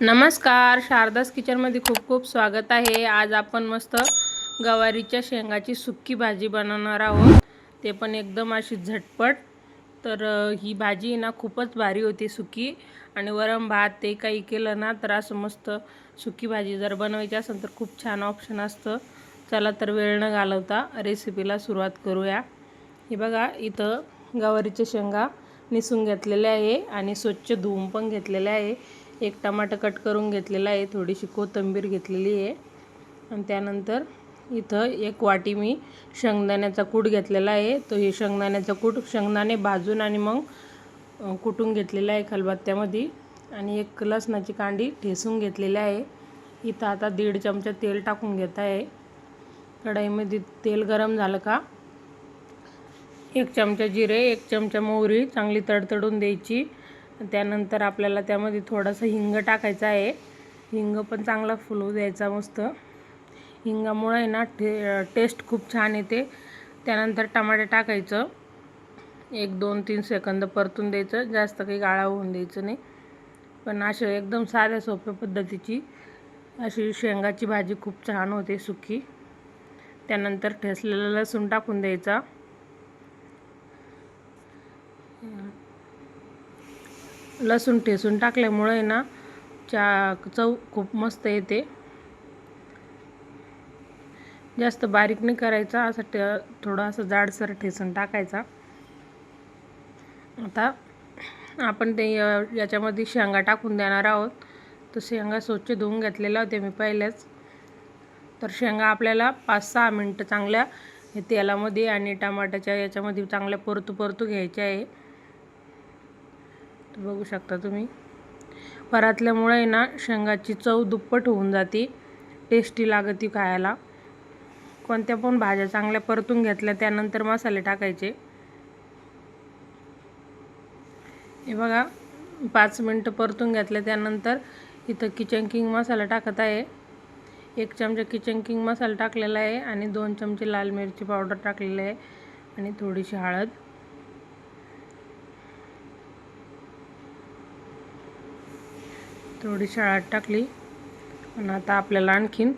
नमस्कार शारदास किचनमध्ये खूप खूप स्वागत आहे. आज आपण मस्त गवारीच्या शेंगाची सुक्की भाजी बनवणार आहोत. ते पण एकदम अशी झटपट. तर ही भाजी ना खूपच भारी होती सुकी आणि वरण भात ते काही केलं ना तर असं मस्त सुकी भाजी जर बनवायची असेल तर खूप छान ऑप्शन असतं. चला तर वेळ न घालवता रेसिपीला सुरुवात करूया. हे बघा इथं गवारीच्या शेंगा निसून घेतलेल्या आहे आणि स्वच्छ धुवून पण घेतलेल्या आहे. एक टमाटर कट करून घेतलेला आहे थोडीशी कोथिंबीर घेतलेली आहे. आणि त्यानंतर इथं एक वाटी मी शेंगदाण्याचा कूट घेतलेला आहे. तो हे शेंगदाण्याचा कूट शेंगदाणे भाजून आणि मग कुटून घेतलेला आहे खलबत्त्यामध्ये. आणि एक लसणाची कांडी ठेसून घेतलेली आहे. इथं आता दीड चमचा तेल टाकून घेत आहे. कढईमध्ये तेल गरम झालं का? एक चमचा जिरे एक चमचा मोहरी चांगली तडतडून द्यायची. त्यानंतर आपल्याला त्यामध्ये थोडंसं हिंग टाकायचं आहे. हिंग पण चांगला फुलवू द्यायचा मस्त. हिंगामुळे आहे ना टे टेस्ट खूप छान येते. त्यानंतर टमाटे टाकायचं. एक दोन तीन सेकंद परतून द्यायचं. जास्त काही गाळा होऊन द्यायचं नाही. पण अशा एकदम साध्या सोप्या पद्धतीची अशी शेंगाची भाजी खूप छान होते सुकी. त्यानंतर ठेसलेला लसूण टाकून द्यायचा. लसूण ठेसून टाकल्यामुळे ना चा चव खूप मस्त येते. जास्त बारीक नाही करायचा असं टे थोडं असं जाडसर ठेसून टाकायचा. आता आपण ते याच्यामध्ये शेंगा टाकून देणार आहोत. तर शेंगा स्वच्छ धुवून घेतलेल्या होत्या मी पहिल्याच तर शेंगा आपल्याला पाच सहा मिनटं चांगल्या तेलामध्ये आणि टमाट्याच्या याच्यामध्ये चांगल्या परतू परतू घ्यायच्या आहे. बघू शकता तुम्ही. परातल्यामुळे ना शेंगाची चव दुप्पट होऊन जाते. टेस्टी लागते खायला. कोणत्या पण भाज्या चांगल्या परतून घेतल्या त्यानंतर मसाले टाकायचे. हे बघा पाच मिनटं परतून घेतल्या त्यानंतर इथं किचन किंग मसाला टाकत आहे. एक चमचा किचन किंग मसाला टाकलेला आहे आणि दोन चमचे लाल मिरची पावडर टाकलेली आहे आणि थोडीशी हळद. थोडीशी हळद टाकली. आणि आता आपल्याला आणखीन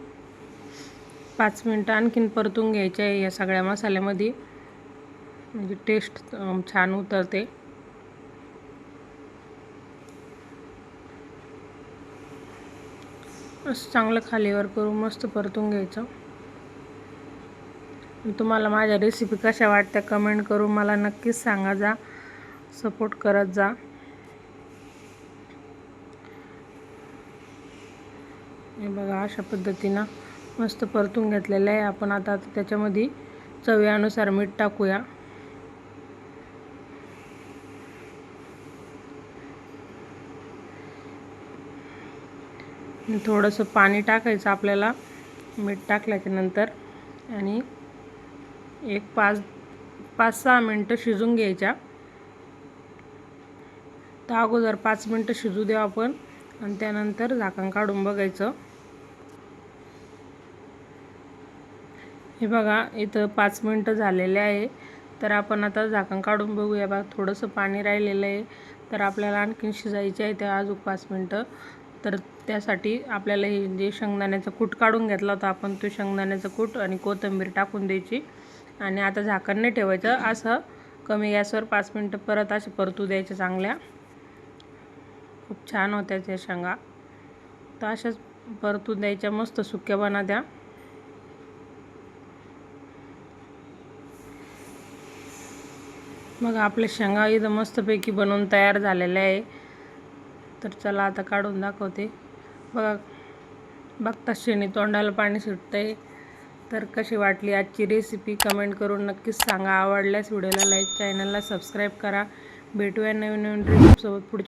पाच मिनटं आणखीन परतून घ्यायचे आहे या सगळ्या मसाल्यामध्ये. म्हणजे टेस्ट छान उतरते. असं चांगलं खालीवर करून मस्त परतून घ्यायचं. तुम्हाला माझ्या रेसिपी कशा वाटत्या कमेंट करून मला नक्कीच सांगा जा. सपोर्ट करत जा. हे बघा अशा पद्धतीनं मस्त परतून घेतलेलं आहे. आपण आता त्याच्यामध्ये चव्यानुसार मीठ टाकूया. थोडंसं पाणी टाकायचं आपल्याला मीठ टाकल्याच्या नंतर. आणि एक पाच पाच सहा मिनटं शिजून घ्यायच्या. तर अगोदर पाच मिनटं शिजू द्या आपण. आणि त्यानंतर झाकण काढून बघायचं. हे बघा इथं पाच मिनटं झालेले आहे. तर आपण आता झाकण काढून बघूया बघा थोडंसं पाणी राहिलेलं आहे. तर आपल्याला आणखीन शिजायचे आहे ते अजून पाच मिनटं. तर त्यासाठी आपल्याला हे जे शेंगदाण्याचं कूट काढून घेतला होता आपण तो शेंगदाण्याचं कूट आणि कोथिंबीर टाकून द्यायची. आणि आता झाकण नाही ठेवायचं. असं कमी गॅसवर पाच मिनटं परत असे परतू द्यायच्या चांगल्या. खूप छान होत्या त्या शेंगा. तर अशाच परतून द्यायच्या. मस्त सुक्या बना द्या. मग आपल्या शेंगा इथं मस्तपैकी बनवून तयार झालेल्या आहे. तर चला आता काढून दाखवते. बघा बघता शेणी तोंडाला पाणी सुटतंय. तर कशी वाटली आजची रेसिपी कमेंट करून नक्कीच सांगा. आवडल्यास व्हिडिओला लाईक चॅनलला सबस्क्राईब करा. भेटूया नवीन नवीन रेसिपीसोबत पुढच्या